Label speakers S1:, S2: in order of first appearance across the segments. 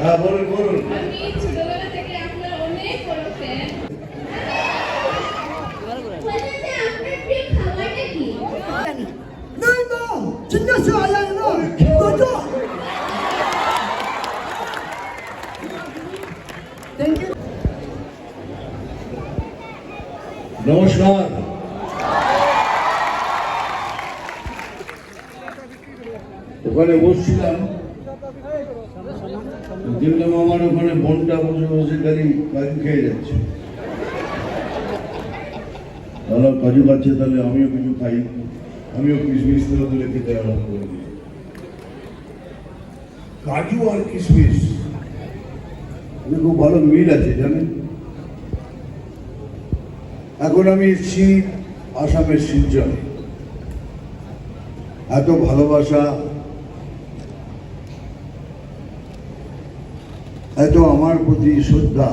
S1: হ্যাঁ বলুন বলুন।
S2: আমি ছোটবেলা থেকে
S1: বোনটা বসে বসে খালি কাজু খেয়ে যাচ্ছে। তাহলে কাজু খাচ্ছে তাহলে আমিও কিছু খাই। আমিও কিশমিশ তুলে তুলে খেতে আরম্ভ করে দিই। কাজু আর কিশমিশ। খুব ভালো মিল আছে, জানেন? এখন আমি এসেছি আসামের শিলচরে। এত ভালোবাসা এত আমার প্রতি শ্রদ্ধা,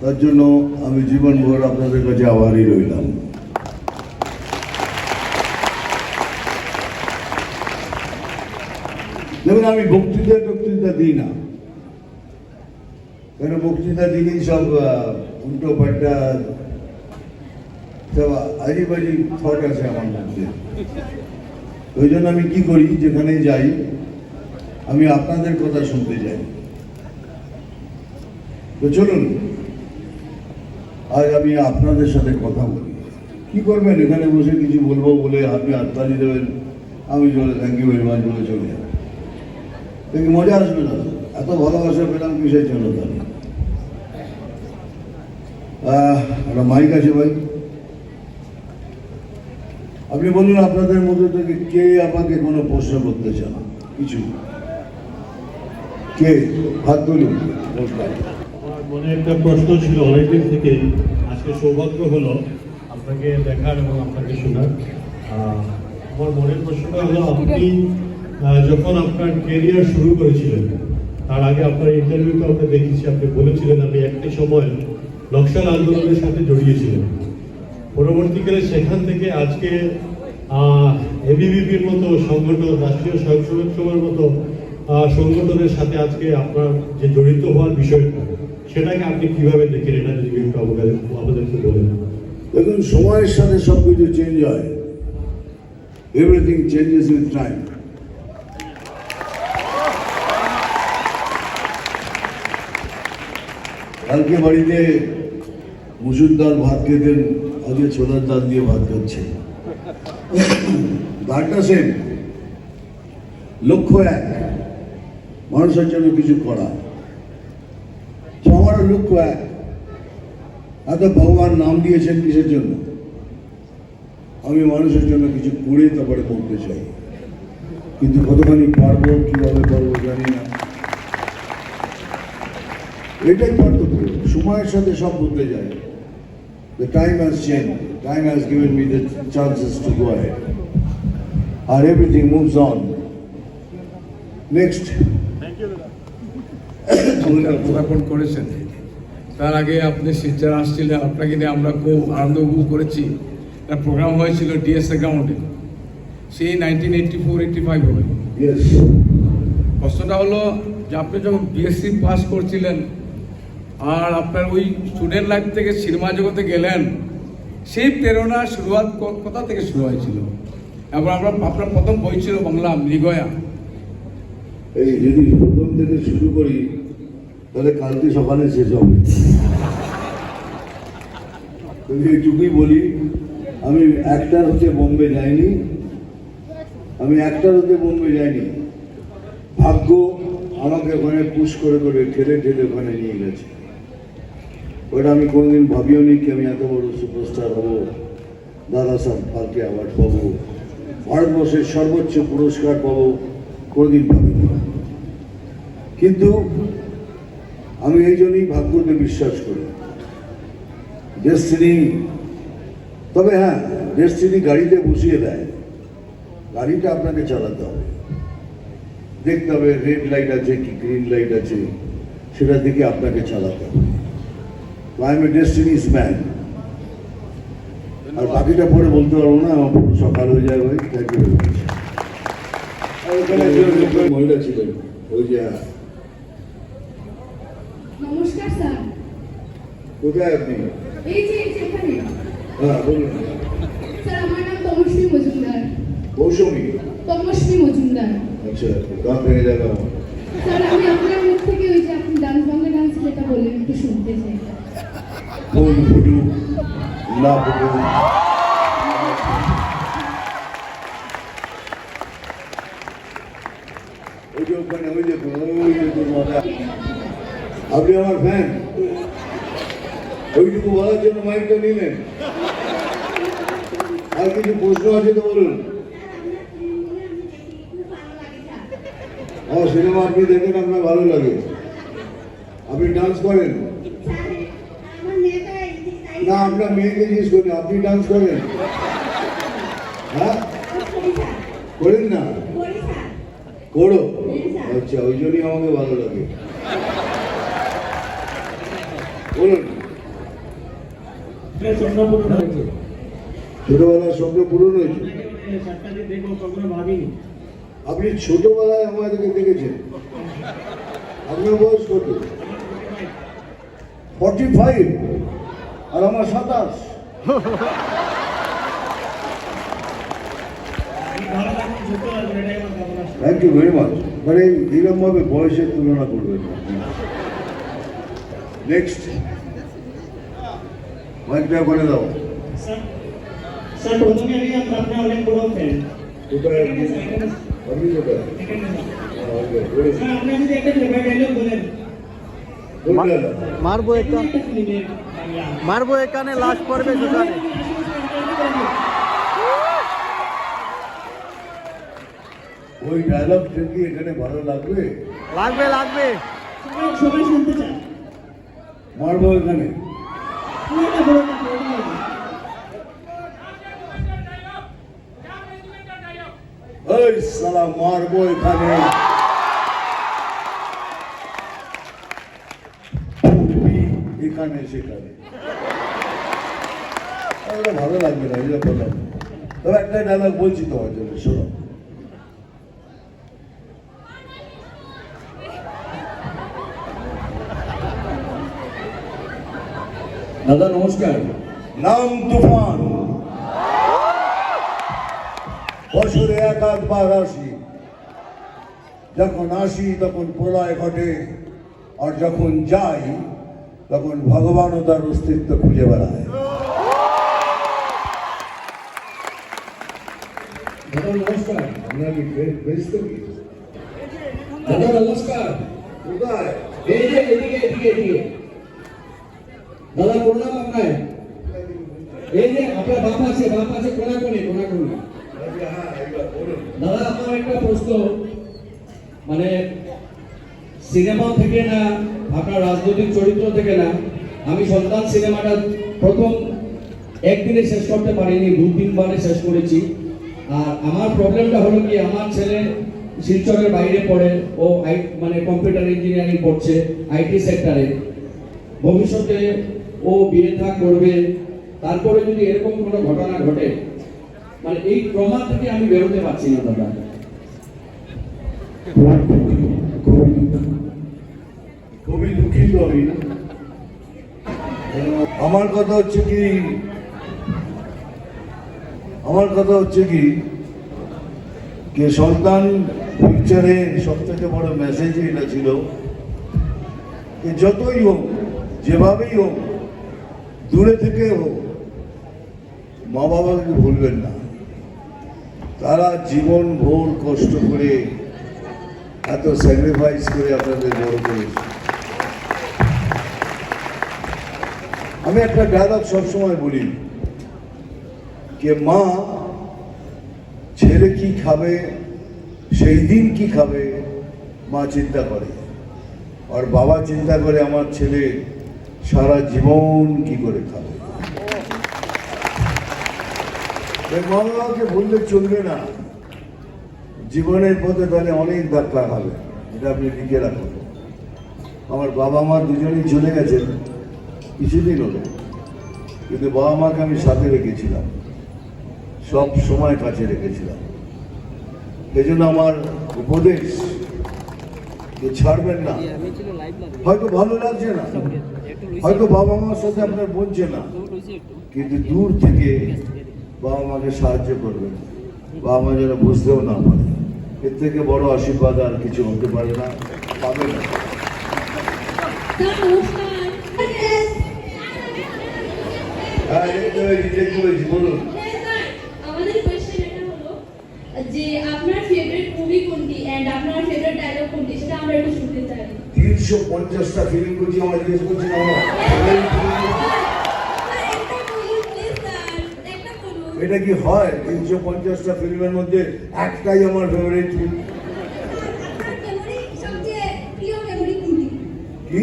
S1: তার জন্য আমি জীবনভর আপনাদের কাছে আভারই রইলাম। দেখুন, আমি বক্তৃতা টক্তৃতা দিই না। কেন বক্তৃতা দিলেই সব উল্টো পাল্টা সব আজীবাজি থট আছে আমার মধ্যে। ওই জন্য আমি কি করি যেখানে যাই, আমি আপনাদের কথা শুনতে যাই। তো চলুন, আজ আমি আপনাদের সাথে কথা বলি। কি করবেন? এখানে বসে কিছু বলব বলে আপনি হাততালি দেবেন আমি চলে থ্যাংক ইউ ভেরি মাচ বলে চলে যাব। দেখি, মজা আসবে না? এত ভালোবাসা পেলাম কিসের জন্য তাহলে একটা মাইক আছে ভাই। আপনি বলুন, আপনাদের মধ্যে থেকে কে আমাকে কোনো প্রশ্ন করতে চান কিছু? কে? হাত তুলুন।
S3: মনে একটা প্রশ্ন ছিল, অনেকদিন থেকে আজকে সৌভাগ্য হলো আপনাকে দেখার এবং আপনাকে শোনার। আমার মনের প্রশ্নটা হলো, আপনি যখন আপনার কেরিয়ার শুরু করেছিলেন, তার আগে আপনার ইন্টারভিউতে আমরা দেখেছি, আপনি বলেছিলেন আপনি একটি সময় নকশাল আন্দোলনের সাথে জড়িয়েছিলেন পরবর্তীকালে সেখান থেকে আজকে এবিভিপির মতো সংগঠন, রাষ্ট্রীয় স্বয়ংসেবক সভার মতো সংগঠনের সাথে আজকে আপনার যে জড়িত হওয়ার বিষয়টা সেটাকে আপনি কীভাবে দেখেন? এটা যদি একটু আমাদের- আমাদেরকে বলেন।
S1: দেখুন, সময়ের সাথে সব কিছু চেঞ্জ হয়। এভরিথিং চেঞ্জেস উইথ টাইম কালকে বাড়িতে মুসুর ডাল ভাত খেতেন আজকে ছোলার ডাল দিয়ে ভাত খাচ্ছেন গানটা সেম লক্ষ্য এক, মানুষের জন্য কিছু করা। এক এত ভগবান নাম দিয়েছেন কিসের জন্য আমি মানুষের জন্য কিছু করে তারপরে করতে চাই কিন্তু কতখানি পারব কীভাবে পারব জানি না এটাই পার্থক্য সময়ের সাথে সব বদলে যায় changed. Time has given me the chances to go ahead. And everything moves on. Next.
S4: ভূমিকা পদার্পণ করেছেন তার আগে আপনি শিলচর আসছিলেন আপনাকে নিয়ে আমরা খুব আনন্দ উপভোগ করেছি। একটা প্রোগ্রাম হয়েছিল ডিএসএ গ্রাউন্ডে সেই nineteen eighty four eighty five হবে. প্রশ্নটা হলো যে আপনি যখন বিএসসি পাস করছিলেন আর আপনার ওই স্টুডেন্ট লাইফ থেকে সিনেমা জগতে গেলেন সেই প্রেরণা শুরুয়াত কোথা থেকে শুরু হয়েছিল? এবং আমরা আপনার প্রথম বই ছিল বাংলা মৃগয়া।
S1: এই যদি প্রথম থেকে শুরু করি তাহলে কালকে সকালে শেষ হবে। এইটুকুই বলি, আমি একটার হতে বোম্বে যাইনি, আমি একটার হতে বোম্বে যাইনি। ভাগ্য আমাকে ওখানে পুশ করে করে ঠেলে ঠেলে ওখানে নিয়ে গেছে। ওটা আমি কোনোদিন ভাবিও নি কি আমি এত বড় সুপারস্টার হব, দাদা সাহেব ফালকে অ্যাওয়ার্ড পাবো, ভারতবর্ষের সর্বোচ্চ পুরস্কার পাবো, কোনোদিন ভাবিনি। কিন্তু আমি এই জন্যই ভাগ্যকে বিশ্বাস করি। ডেস্টিনি তবে হ্যাঁ ডেস্টিনি গাড়িতে বসিয়ে দেয়। গাড়িটা আপনাকে চালাতে হবে। দেখতে হবে রেড লাইট আছে কি গ্রিন লাইট আছে সেটা দেখে আপনাকে চালাতে হবে। I am a destiny's man আর বাকিটা পরে বলতে পারব না আমার পুরো সকাল হয়ে যায় ভাই থ্যাংক ইউ মহিলা ছিলেন। ওই যে।
S5: নমস্কার স্যার।
S1: কোথায় আপনি?
S5: এই যে এখানে।
S1: হ্যাঁ বলুন।
S5: স্যার আমার নাম তমশ্রী মজুমদার।
S1: মৌসুমি
S5: তমশ্রী মজুমদার।
S1: আচ্ছা গান ভেঙে যাবে
S5: স্যার আমি আপনার মুখ থেকে ওই যে আপনি ডান্স বাংলা ডান্স যেটা বললেন একটু শুনতে চাই।
S1: ফুল ফুটু না ফুটু। ওই যে ওখানে ওই যে ওই যে আপনি আমার ফ্যান ওইটুকু বলার জন্য মাইকটা নিলেন। আর কিছু প্রশ্ন আছে তো বলুন? ও সিনেমা আপনি দেখেন আপনার ভালো লাগে। আপনি ডান্স করেন। না আপনার মেয়েকে জিজ্ঞেস করি আপনি ডান্স করেন। হ্যাঁ? করেন না? করো আচ্ছা ওই জন্যই আমাকে ভালো লাগে। বলুন ছোটবেলার স্বপ্ন পূরণ হয়েছে? আপনি ছোটবেলায় আমাদেরকে দেখেছেন। আপনার বয়স কত? ফর্টি ফাইভ আর আমার সাতাশ। থ্যাংক ইউ ভেরি মাচ মানে এরকমভাবে বয়সের তুলনা করবেন নেক্সট মাইকটা করে দাও।
S6: স্যার প্রথমে আমি আপনার অনেক বড় ফ্যান
S1: কোথায় আপনি আপনি কোথায় ah, okay, very good.
S6: Sir আপনি যদি একটা ফেভারিট ডায়লগ বলেন।
S7: মারবো একটা।
S6: বাংলা
S7: মারবো এখানে লাশ পড়বে সেখানে।
S1: ওই ডায়লগটা কি এখানে ভালো লাগবে?
S7: লাগবে লাগবে।
S6: সবাই শুনতে চান
S1: মারবো এখানে। মারবো এখানে। এখানে, সেখানে। ভালো লাগবে না এটা বললাম। তবে একটা ডায়লগ বলছি তোমার জন্য, শোনো।
S8: দাদা নমস্কার।
S1: নাম তুফান। বছরে এক আসি যখন আসি তখন প্রলয় ঘটে। আর যখন যাই তখন ভগবানও তার অস্তিত্ব খুঁজে বেড়ায়।
S8: দাদা নমস্কার।
S1: আপনাকে বেচতে কি?
S8: দাদা নমস্কার।
S1: কোথায়?
S8: এদিকে এদিকে এদিকে। দাদা প্রণাম আপনার? এই যে আপনার বাপ আছে বাপ আছে, কোনা কোনে কোনা কোনে? দাদা, আমার একটা প্রশ্ন। মানে সিনেমা থেকে না, আপনার রাজনৈতিক চরিত্র থেকে না, আমি সন্তান সিনেমাটা প্রথম একদিনে শেষ করতে পারিনি, দু, তিনবারে শেষ করেছি। আর আমার প্রবলেমটা হলো কি, আমার ছেলে শিলচরের বাইরে পড়ে, ও আই মানে কম্পিউটার ইঞ্জিনিয়ারিং পড়ছে আইটি সেক্টরে। ভবিষ্যতে ও বিয়ে থা করবে, তারপরে যদি এরকম কোনো ঘটনা ঘটে মানে এই ট্রমা থেকে আমি বেরোতে পারছি না, দাদা।
S1: খুবই দুঃখিত আমি। আমার কথা হচ্ছে কি, আমার কথা হচ্ছে কি, যে সন্তান পিকচারে সব থেকে বড় মেসেজ এটা ছিল যে যতই হোক, যেভাবেই হোক দূরে থেকে হোক মা বাবাকে ভুলবেন না। তারা জীবন ভোর কষ্ট করে এত স্যাক্রিফাইস করে আপনাদের বড় করেছে আমি একটা ডায়লগ সবসময় বলি যে, মা, ছেলে কি খাবে, সেই দিন কি খাবে? মা চিন্তা করে। আর বাবা চিন্তা করে, আমার ছেলে সারা জীবন কি করে খাবে? বাবাকে ভুললে চলবে না। জীবনের পথে তাহলে অনেক ধাক্কা খাবে এটা আপনি লিখে রাখুন। আমার বাবা মা দুজনেই চলে গেছেন কিছুদিন হলো, কিন্তু বাবা মাকে আমি সাথে রেখেছিলাম, সব সময় কাছে রেখেছিলাম। এই জন্য আমার উপদেশ ছাড়বেন না। হয়তো ভালো লাগছে না। হয়তো বাবা মার সাথে আপনার বলছে না কিন্তু দূর থেকে বাবা মাকে সাহায্য করবেন। বাবা মা যেন বুঝতেও না পারে। এর থেকে বড় আশীর্বাদ আর কিছু হতে পারে না। পাবে না। হ্যাঁ বলুন
S2: হ্যাঁ স্যার আমাদের কোয়েশ্চেন এটা হলো যে আপনার ফেভারিট মুভি কোনটি এন্ড আপনার ফেভারিট ডায়লগ কোনটি সেটা আমরা একটু শুনতে চাই।
S1: তিনশো পঞ্চাশটা ফিল্ম করছি আমার জিজ্ঞেস করছি এটা কি হয় তিনশো পঞ্চাশটা ফিল্মের মধ্যে একটাই আমার ফেভারিট ফিল্ম কি?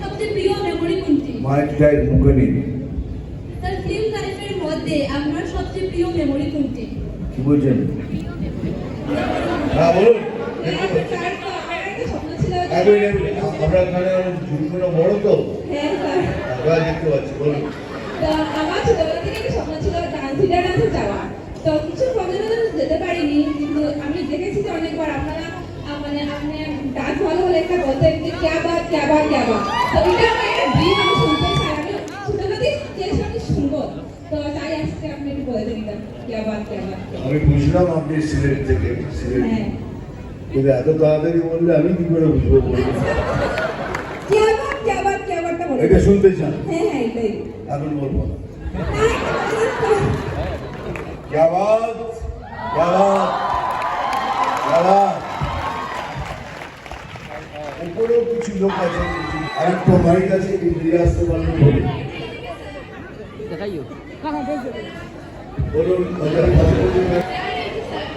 S2: সবচেয়ে প্রিয় মেমোরি কোনটি?
S1: মাইকটাই মুখে নিন
S2: স্যার ফিল্ম লাইফের মধ্যে আপনার সবচেয়ে প্রিয় মেমোরি কোনটি
S1: কি বলছেন? হ্যাঁ বলুন।
S2: তো আমার একটা স্বপ্ন ছিল
S1: এক মিনিট, এক মিনিট। আমরা এখানে ঝুঁকগুলো বড় তো। আমরা দেখতে পাচ্ছি বলুন।
S2: আমার ছোটবেলা থেকে একটা স্বপ্ন ছিল ডান্স ডান্সে যাওয়া। তো কিছু প্রবলেমের যেতে পারিনি কিন্তু আমি দেখেছি যে অনেকবার আপনারা মানে আপনি ডান্স ভালো হলে একটা বলতেন যে ক্যা বাত ক্যা বাত ক্যা বাত? তো এটা আমার একটা ড্রিম আমি শুনতে চাই আমি ছোটবেলাতেই চেয়েছিলাম আমি শুনব তো তাই আজকে আপনি একটু বলে দিতাম ক্যা বাত ক্যা বাত
S1: আমি বুঝলাম আপনি সিলেট থেকে সিলেট। কিন্তু এত তাড়াতাড়ি বললে আমি কি করে বুঝব এটা শুনতে চান? এখন বলব। আওয়াজ উপরেও কিছু লোক আছে মাইক আছে আসতে বলুন কথাটা কথা বলুন।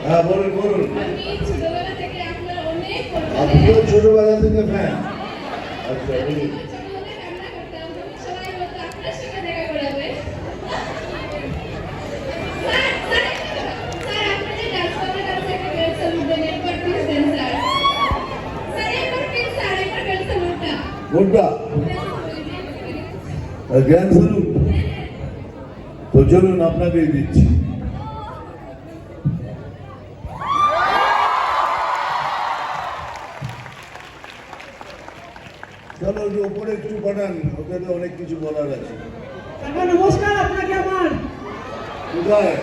S1: হ্যাঁ বলুন বলুন
S2: আমি ছোটবেলা থেকে আপনার অনেক
S1: আপনি তো ছোটবেলা থেকে ফ্যান আচ্ছা বলুন
S2: ছোটবেলায় রান্না করতাম তখন সবাই
S1: তো চলুন আপনাকে দিচ্ছি। চলো ওপরে একটু পাঠান তো অনেক কিছু বলার আছে।
S7: নমস্কার আপনাকে আমার।
S1: কোথায়।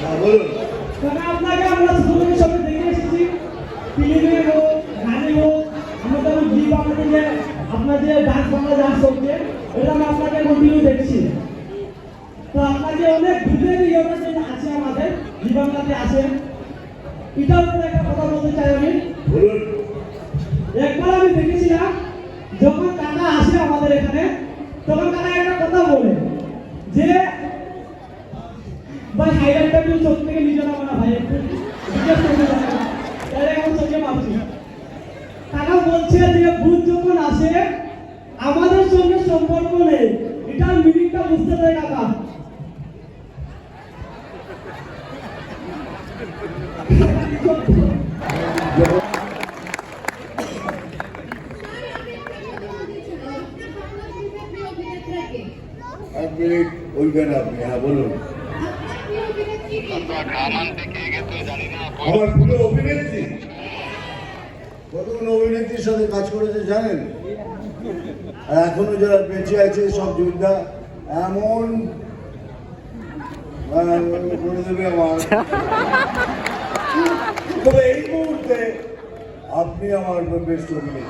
S1: হ্যাঁ বলুন।
S7: আপনাকে আমরা ছোটবেলার সাথে দেখে এসেছি। ফিল্মে হোক গানে হোক আমরা আপনার যে ডান্স বাংলা ডান্স হচ্ছে এটা আমি আপনাকে কন্টিনিউ দেখছি। তো আপনাকে অনেক ইয়েটা যে আছে আমাদের জি বাংলাতে আছে। এটার উপরে একটা কথা বলতে চাই আমি। একবার আমি দেখেছিলাম যখন কাকা আসে আমাদের এখানে তখন কাকা একটা কথা বলে যে ভাই হাইলাইটটা একটু চোখ থেকে নিচে নামো না ভাই একটু জিজ্ঞেস করতে পারো তাহলে এখন চোখে মাপছি বলছে যে ভূত যখন আসে আমাদের সঙ্গে সম্পর্ক নেই। এটার মিনিংটা বুঝতে চাই কাকা।
S1: এক মিনিট ওইখানে আপনি হ্যাঁ বলুন। আমার পুরো অভিনেত্রী? কতগুলো অভিনেত্রীর সাথে কাজ করেছে জানেন? এখনও যারা বেঁচে আছে সব যোদ্ধা, এমন করে দেবে আমার। তবে এই মুহূর্তে আপনি আমার বেস্ট অভিনেত্রী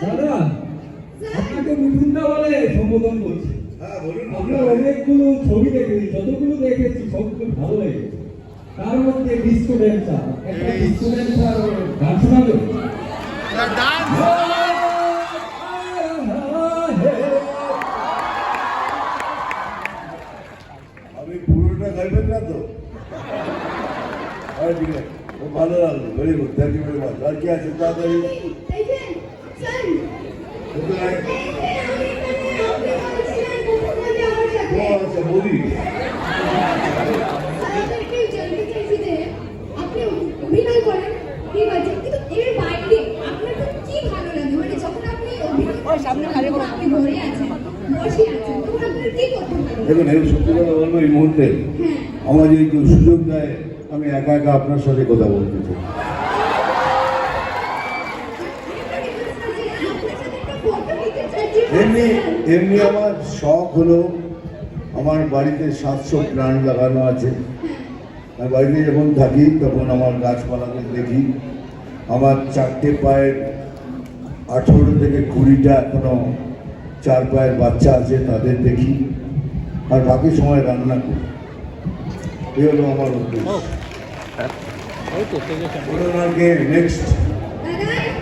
S8: দাদা, আপনাকে মুকুন্দা বলে সম্বোধন করছি। ছবি দেখেছি যতগুলো দেখেছি সবগুলো ভালো লেগেছে। তার মধ্যে ডিস্কো ড্যান্সার একটা ডিস্কো ড্যান্সার গান শোনাবে।
S1: আমি পুরোটা গাইবেন না তো? হ্যাঁ ঠিক আছে ও ভালো লাগল। Very good thank you very much আর কি আছে? তাড়াতাড়ি। আচ্ছা মোদি
S5: স্যারদেরকে জানতে চাইছি যে আপনি অভিনয় করেন ঠিক আছে কিন্তু এর বাইরে আপনার কি ভালো লাগে মানে যখন আপনি আপনি ঘরে আছেন বসে আছেন তখন আপনার কি করতে
S1: দেখুন এই সত্যি কথা বলব এই মুহূর্তে।
S5: হ্যাঁ।
S1: আমার যদি কেউ সুযোগ দেয় আমি একা একা আপনার সাথে কথা বলতে চাই। এমনি এমনি আমার শখ হলো আমার বাড়িতে সাতশো প্লান্ট লাগানো আছে। আর বাড়িতে যখন থাকি তখন আমার গাছপালাকে দেখি। আমার চারটে পায়ের আঠেরো থেকে কুড়িটা এখনও চার পায়ের বাচ্চা আছে তাদের দেখি আর বাকি সময় রান্না করি। এই হলো আমার উদ্দেশ্য। বলুন নেক্সট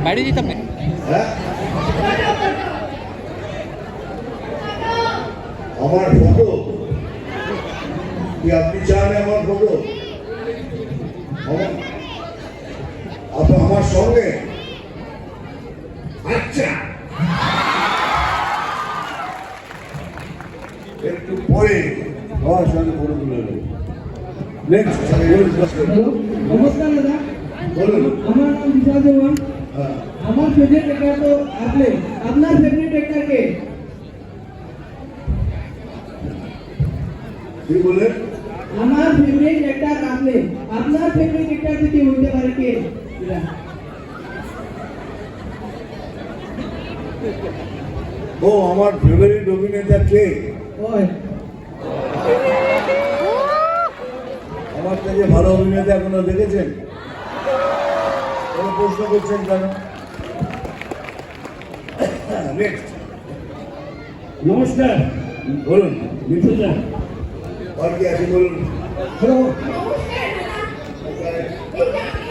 S9: বাইরে যেতাম
S1: হ্যাঁ? আমার ফটো কি আপনি চান আমার ফটো আমার সঙ্গে? আচ্ছা। একটু পরে আমার সঙ্গে নেক্সট
S7: হ্যালো নমস্কার দাদা
S1: বলুন
S7: আমার নাম বিশাল দেওয়ান
S1: হ্যাঁ
S7: আমার ফেভারিট এক্টর তো আপনি আপনার ফেভারিট এক্টর কে
S1: কি বললেন
S7: আমার ফেভারিট এক্টর আপনি আপনার ফেভারিট এক্টর কি হতে পারে কে এটা।
S1: ও আমার ফেভারিট অভিনেতা কে? আমার কাছে ভালো অভিনেতা এখনও দেখেছেন? প্রশ্ন করছেন কেন? নেক্সট
S8: নমস্কার।
S1: বলুন।
S8: মিঠু স্যার
S1: আর কি আছে বলুন?
S8: হ্যালো।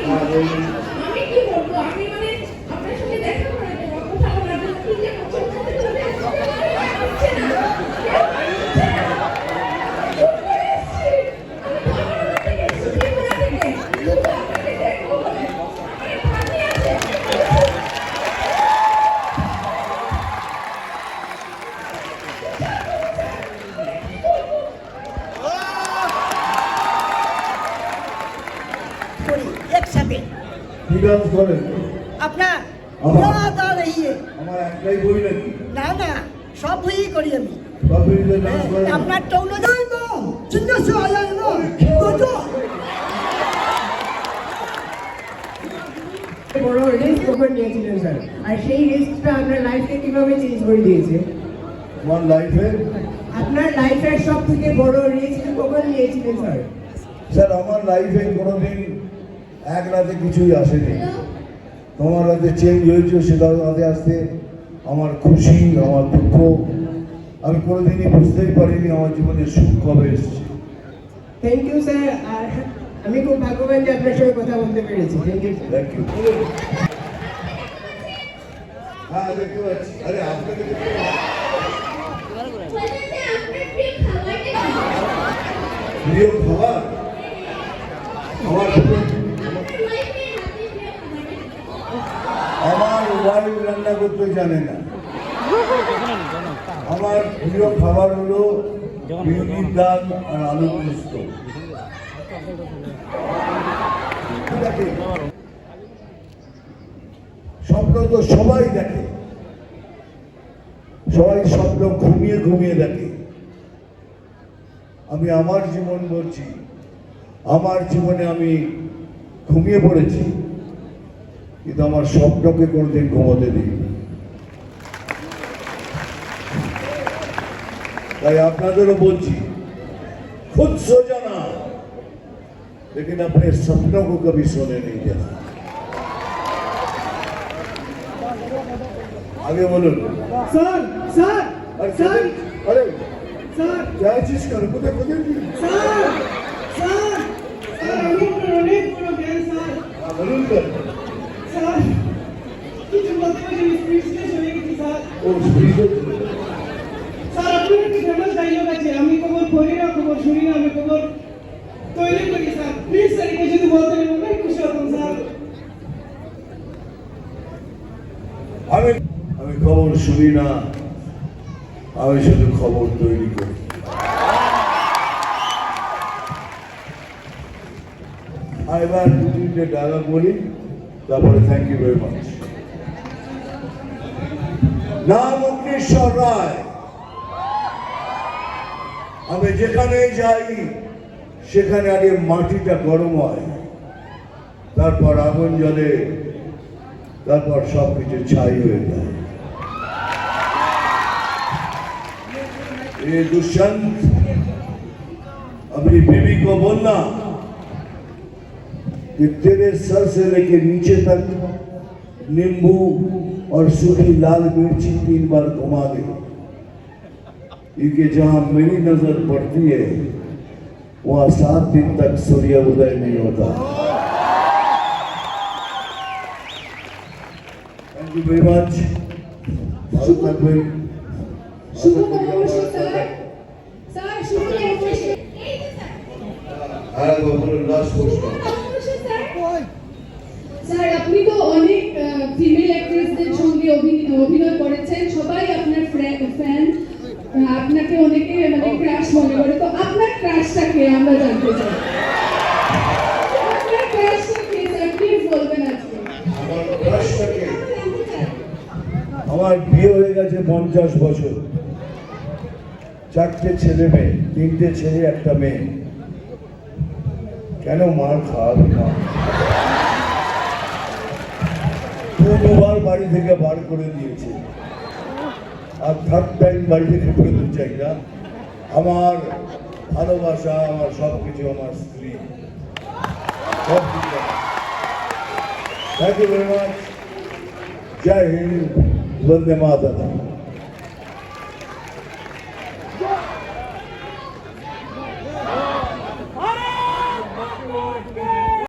S1: হ্যাঁ, বলুন।
S2: আমি কি বলব আমি মানে আপনার সঙ্গে দেখা করার জন্য কথা বলার জন্য কি যে করছে ওখানে চলে আসছে হচ্ছে না হচ্ছে না উপরে এসছি। আমি ভাবনা থেকে এসছি ত্রিপুরা থেকে শুধু আপনাকে দেখব বলে মানে ভাবি আছে
S10: করি একসাথে
S1: কি ডান্স করেন
S10: আপনার
S1: আমার?
S10: না তা নেই
S1: আমার একটাই বই নাকি
S10: না না সব বইই করি আমি
S1: সব ফিল্মে ডান্স করেন
S10: আপনার টৌলো যাই তো চিন্তা সে আয়া না তো
S7: বড় রিস্ক কখন নিয়েছিলেন স্যার আর সেই রিস্কটা আপনার লাইফকে কীভাবে চেঞ্জ করে দিয়েছে
S1: আমার লাইফে
S7: আপনার লাইফের সব থেকে বড় রিস্ক কখন নিয়েছিলেন স্যার
S1: স্যার আমার লাইফে কোনোদিন এক রাতে কিছুই আসেনি। তোমার রাতে চেঞ্জ হয়েছে সেটা রাতে আসতে আমার খুশি আমার দুঃখ। আমি কোনোদিনই বুঝতেই পারিনি আমার জীবনে সুখ কবে এসছে।
S7: থ্যাংক ইউ স্যার আর আমি খুব ভাগ্যবান যে আপনার সঙ্গে কথা বলতে পেরেছি। থ্যাংক ইউ
S1: থ্যাংক ইউ হ্যাঁ দেখতে পাচ্ছি। আরে আপনাকে দেখতে
S5: বলছেন যে আপনার প্রিয় খাবারটা কি
S1: আমার ওয়াইফ রান্না করতে জানে না। আমার প্রিয় খাবার হলো বিউলির ডাল আর আলু পোস্ত। স্বপ্ন তো সবাই দেখে। সবাই স্বপ্ন ঘুমিয়ে ঘুমিয়ে দেখে। আমি আমার জীবন বলছি আমার জীবনে আমি ঘুমিয়ে পড়েছি কিন্তু আমার স্বপ্নকে কোনোদিন ঘুমোতে দিই তাই আপনাদেরও বলছি खुद सो जाना लेकिन अपने सपनों को कभी सोने नहीं देना आगे बोलून
S7: স্যার স্যার
S1: अरे
S7: স্যার
S1: अरे
S7: স্যার।
S1: চাইছিস কেন কোথায় কোথায় তুই
S7: স্যার স্যার স্যার আমার অনেক বড় জ্ঞান স্যার।
S1: বলুন স্যার
S7: স্যার কিছু বলতে পারি স্পিচলেস হয়ে গেছি স্যার।
S1: ও স্পিচলেস
S7: স্যার আপনার একটা ফেমাস ডায়লগ আছে আমি খবর পড়ি না খবর শুনি না আমি খবর তৈরি করি স্যার। প্লিজ স্যার এটা যদি বলতে পারেন অনেক খুশি হতাম স্যার।
S1: আমি আমি খবর শুনি না আমি শুধু খবর তৈরি করি। এবার দু তিনটে ডায়লগ বলি তারপরে থ্যাংক ইউ ভেরি মাচ নাম অগ্নিশ্বর রায় আমি যেখানে যাই সেখানে আগে মাটিটা গরম হয় তারপর আগুন জ্বলে তারপর সব কিছু ছাই হয়ে যায় ये दुष्यंत अपनी बीवी को बोलना कि तेरे सर से लेके नीचे तक नींबू और सूखी लाल मिर्ची तीन बार घुमा दे। क्योंकि जहाँ मेरी नज़र पड़ती है वहाँ सात दिन तक सूर्य उदय नहीं होता। Thank you very much Bharat में
S5: लास्ट क्वेश्चन স্যার আপনি তো অনেক ফিমেল অ্যাক্ট্রেসদের সঙ্গে অভিনয় করেছেন। সবাই আপনার ফ্যান আপনাকে অনেকে মানে ক্রাশ মনে করে। তো আপনার ক্রাশটাকে আমরা জানতে চাই। আপনার স্যার? প্লিজ বলবেন আজকে।
S1: আমার ক্রাশটাকে আমার বিয়ে হয়ে গেছে পঞ্চাশ বছর। চারটে ছেলে মেয়ে তিনটে ছেলে একটা মেয়ে। কেন মার খাওয়াবে না দু দুবার বাড়ি থেকে বার করে দিয়েছে। আর থার্ড টাইম বাড়ি থেকে বেরোতে চাই না। আমার ভালোবাসা, আমার সব কিছু আমার স্ত্রী। সব কিছু থ্যাংক ইউ ভেরি মাচ জয় হিন্দ, বন্দে